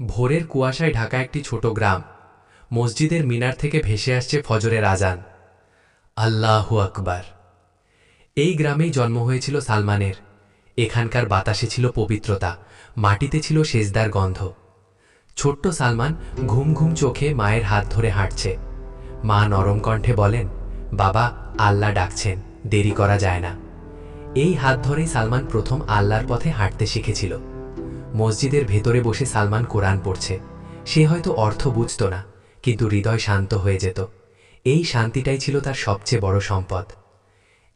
ভোরের কুয়াশায় ঢাকা একটি ছোট গ্রাম। মসজিদের মিনার থেকে ভেসে আসছে ফজরের আজান। আল্লাহু আকবার। এই গ্রামেই জন্ম হয়েছিল সালমানের। এখানকার বাতাসে ছিল পবিত্রতা, মাটিতে ছিল সেজদার গন্ধ। ছোট্ট সালমান ঘুম ঘুম চোখে মায়ের হাত ধরে হাঁটছে। মা নরম কণ্ঠে বলেন, বাবা, আল্লাহ ডাকছেন, দেরি করা যায় না। এই হাত ধরেই সালমান প্রথম আল্লাহর পথে হাঁটতে শিখেছিল। মসজিদের ভেতরে বসে সালমান কোরআন পড়ছে। সে হয়তো অর্থ বুঝত না, কিন্তু হৃদয় শান্ত হয়ে যেত। এই শান্তিটাই ছিল তার সবচেয়ে বড় সম্পদ।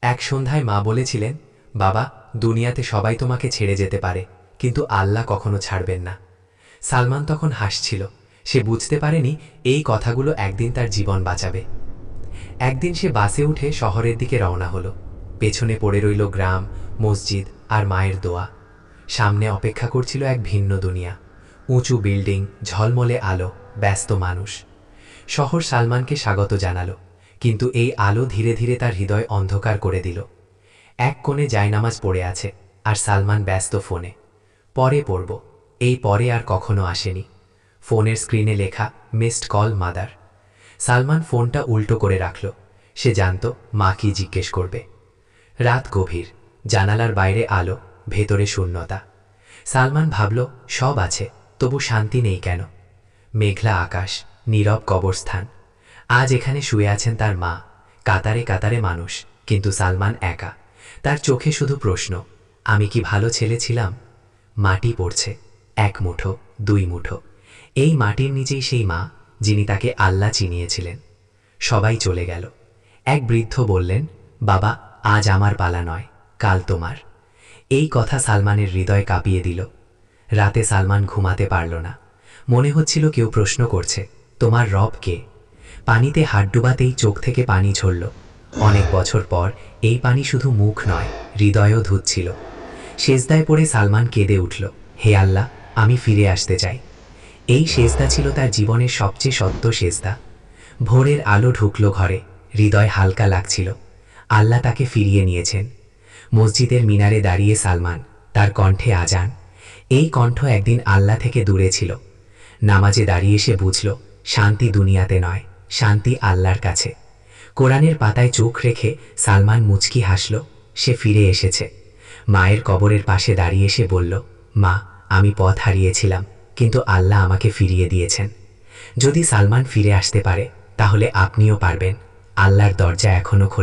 এক সন্ধ্যায় মা বলেছিলেন, বাবা, দুনিয়াতে সবাই তোমাকে ছেড়ে যেতে পারে, কিন্তু আল্লাহ কখনো ছাড়বেন না। সালমান তখন হাসছিল। সে বুঝতে পারেনি এই কথাগুলো একদিন তার জীবন বাঁচাবে। একদিন সে বাসে উঠে শহরের দিকে রওনা হলো। পেছনে পড়ে রইল গ্রাম, মসজিদ আর মায়ের দোয়া। সামনে অপেক্ষা করছিল এক ভিন্ন দুনিয়া। উঁচু বিল্ডিং, ঝলমলে আলো, ব্যস্ত মানুষ। শহর সালমানকে স্বাগত জানালো, কিন্তু এই আলো ধীরে ধীরে তার হৃদয় অন্ধকার করে দিল। এক কোণে জায়নামাজ পড়ে আছে, আর সালমান ব্যস্ত ফোনে। পরে পড়ব, এই পরে আর কখনো আসেনি। ফোনের স্ক্রিনে লেখা, মিসড কল, মাদার। সালমান ফোনটা উল্টো করে রাখল। সে জানত, মা কি জিজ্ঞেস করবে? রাত গভীর, জানালার বাইরে আলো ভেতরে শূন্যতা। সালমান ভাবল, সব আছে, তবু শান্তি নেই কেন? মেঘলা আকাশ, নীরব কবরস্থান। আজ এখানে শুয়ে আছেন তার মা, কাতারে কাতারে মানুষ, কিন্তু সালমান একা। তার চোখে শুধু প্রশ্ন, আমি কি ভালো ছেলে ছিলাম? মাটি পড়ছে, এক মুঠো, দুই মুঠো। এই মাটির নিচেই সেই মা, যিনি তাকে আল্লাহ চিনিয়েছিলেন। সবাই চলে গেল। এক বৃদ্ধ বললেন, বাবা, আজ আমার পালা নয়, কাল তোমার। এই কথা সালমানের হৃদয় কাঁপিয়ে দিল। রাতে সালমান ঘুমাতে পারল না। মনে হচ্ছিল কেউ প্রশ্ন করছে, তোমার রব কে? পানিতে হাত ডুবাতেই চোখ থেকে পানি ঝরল। অনেক বছর পর এই পানি শুধু মুখ নয়, হৃদয়ও ধুচ্ছিল সেজদায় পড়ে সালমান কেঁদে উঠল, হে আল্লাহ, আমি ফিরে আসতে চাই। এই সেজদা ছিল তার জীবনের সবচেয়ে সত্য সেজদা। ভোরের আলো ঢুকল ঘরে, হৃদয় হালকা লাগছিল। আল্লাহ তাকে ফিরিয়ে নিয়েছেন। মসজিদের মিনারে দাঁড়িয়ে সালমান, তার কণ্ঠে আজান এই কণ্ঠ একদিন আল্লাহ থেকে দূরে ছিল। নামাজে দাঁড়িয়ে সে বুঝল, শান্তি দুনিয়াতে নয়, শান্তি আল্লাহর কাছে। কোরআনের পাতায় চোখ রেখে সালমান মুচকি হাসল, সে ফিরে এসেছে। মায়ের কবরের পাশে দাঁড়িয়ে সে বলল, মা, আমি পথ হারিয়েছিলাম, কিন্তু আল্লাহ আমাকে ফিরিয়ে দিয়েছেন। যদি সালমান ফিরে আসতে পারে, তাহলে আপনিও পারবেন। আল্লাহর দরজা এখনও খোলা